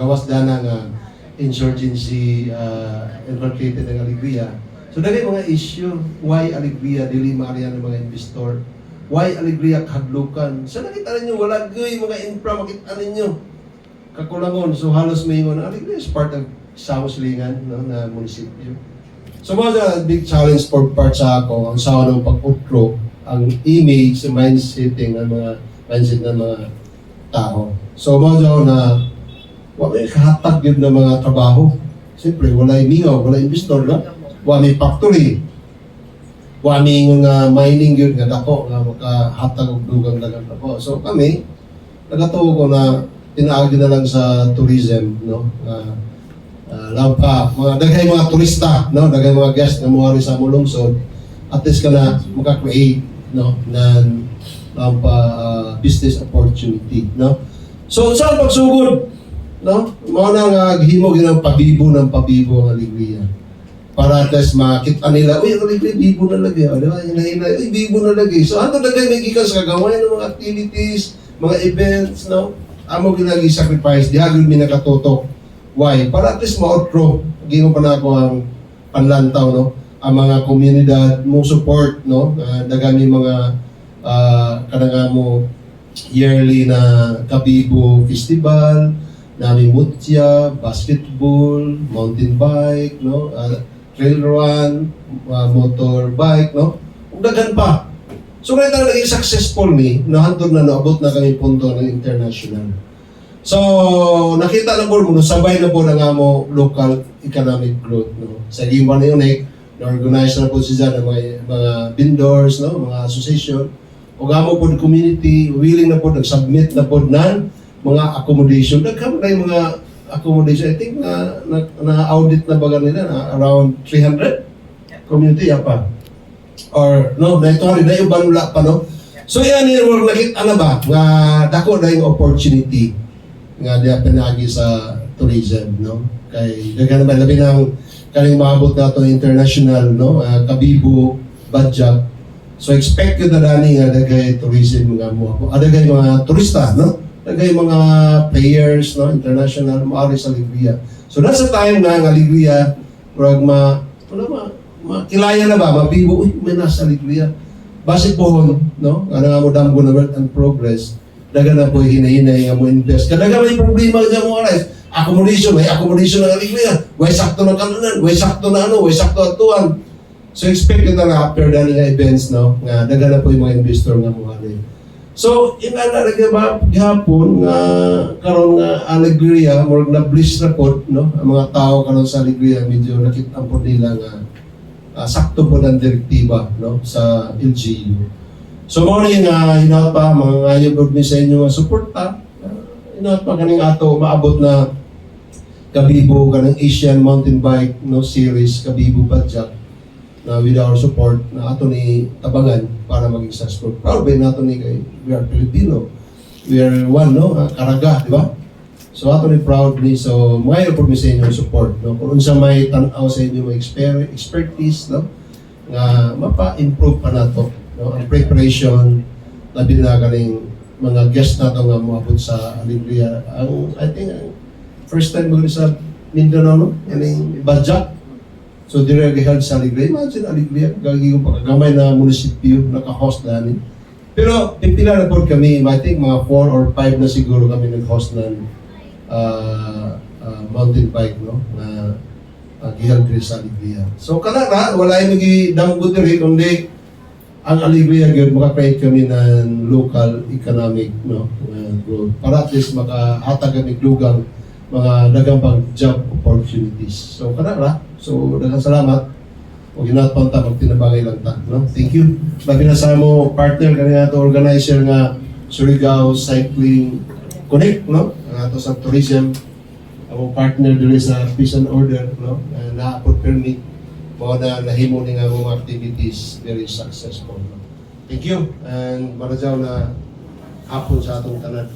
gawas dana nga insurgency uh, infiltrated ng Alegria. So dagay mga issue why Alegria dili maarya ng mga investor why Alegria kahadlukan sa nakita ninyo wala gay mga infra makita ninyo kakulangon so halos may ingon Alegria is part of South Lingan no, na munisipyo So mga big challenge for part sa ako, ang sa ng pag-utro, ang image, ang mindsetting ng mga mindset ng mga tao. So sa na wala may kahatag yun ng mga trabaho. Siyempre, wala yung mingaw, wala yung investor, no? Wala may factory. Wala may nga mining yun, nga dako, nga makahatag og dugang dagang dako. So kami, nagatuo ko na tinaagi na lang sa tourism, no? Uh, lang pa, mga daghay mga turista, no? Daghay mga guest nga mo sa mulungsod, at least ka na maka-create, no? ng lang pa uh, business opportunity, no? So, saan pagsugod? No? Mga na nga gihimo ginang pabibo ng pabibo ang alegria. Para least makita nila, uy, ang alegria, bibo na lagi. O, di ba? Hinahinay, uy, bibo na lagi. So, ano dagay may gikas kagaway ng mga activities, mga events, no? Amo ginagi sacrifice, di agad mi nakatutok. Why? Para at least ma-outgrow. Gingo pa na ako ang panlantaw, no? Ang mga komunidad mo support, no? Uh, dagami mga uh, kananga mo yearly na Kabibo Festival, namin mutya, basketball, mountain bike, no? Uh, trail run, uh, motorbike, no? Ug daghan pa. So kaya talaga naging successful ni, nahantod na naabot na kami punto ng international. So, nakita na po mo, sabay na po na nga mo local economic growth. No? Sa Gimba na yun eh, na-organize na po siya ng mga, vendors, no? mga association. O nga mo po community, willing na po, nag-submit na po ng mga accommodation. Nagkama na yung mga accommodation. I think na, na, na-audit na baga nila na around 300 community apa or no na ito rin na yung banula pa no? So yan yung nakita na ba? Nga dako na yung opportunity nga diya pinagi sa tourism no? Kay daghan naman labi ng kaning maabot na to international no? Uh, kabibo budget so expect yun na dani nga dagay tourism nga mo. Ako adagay mga turista no dagay mga players no international maari sa Ligria so nasa time nga nga Ligria murag ma wala ma makilaya na ba? Mabibo uy may nasa Ligria base po no? Nga nga mo damgo na and progress. Daga na po hinahinay nga mo invest. Kadaga may problema nga mo aray accommodation may accommodation na Ligria way sakto na kanunan way sakto na ano way sakto atuan so expect na nga after dani nga events no? Nga daga na po yung mga investor nga mo aray So, ina na rin ba gihapon nga karon nga alegria mo na bliss na po no ang mga tao karon sa alegria medyo nakita po nila nga ah, sakto po ng direktiba no sa LGU. So mo ni nga hinaut pa mga ngayon po sa inyo nga suporta. Uh, hinaut pa kaning ato maabot na Kabibo kanang Asian Mountain Bike no series Kabibo Badjak na with our support na ato ni tabangan para maging successful. Proud ba nato ni kay we are Filipino. We are one no? Ah, karaga, di ba? So ato ni proud ni so mga po sa inyo support no? Kung unsa may tan-aw sa inyo may exper- expertise no? Nga mapa-improve pa nato no? Ang preparation labi na kaning mga guest nato nga moabot sa Alegria ang I think first time mo sa Mindanao no? Kaning Badjak So dire giheld sa Alegria. Imagine Alegria, gagi pa gamay na munisipyo naka-host na ni. Pero pipila na kami, I think mga 4 or 5 na siguro kami nag-host ng uh, uh, mountain bike no na uh, giheld diri sa Alegria. So kana na wala yung nagi damgo diri kundi ang Alegria gyud maka-create kami ng local economic no uh, growth para at least makahatag kami dugang mga dagang pang job opportunities. So kana ra. So daghang salamat. O ginatpon ta magtinabangay lang ta, no? Thank you. Labi na sa mo partner kani ato organizer nga Surigao Cycling Connect, no? Ang ato sa tourism ang partner diri sa Peace and Order, no? Uh, naapot permit mao na nahimo ni nga mga activities very successful. No? Thank you and marajaw na hapon sa atong tanan.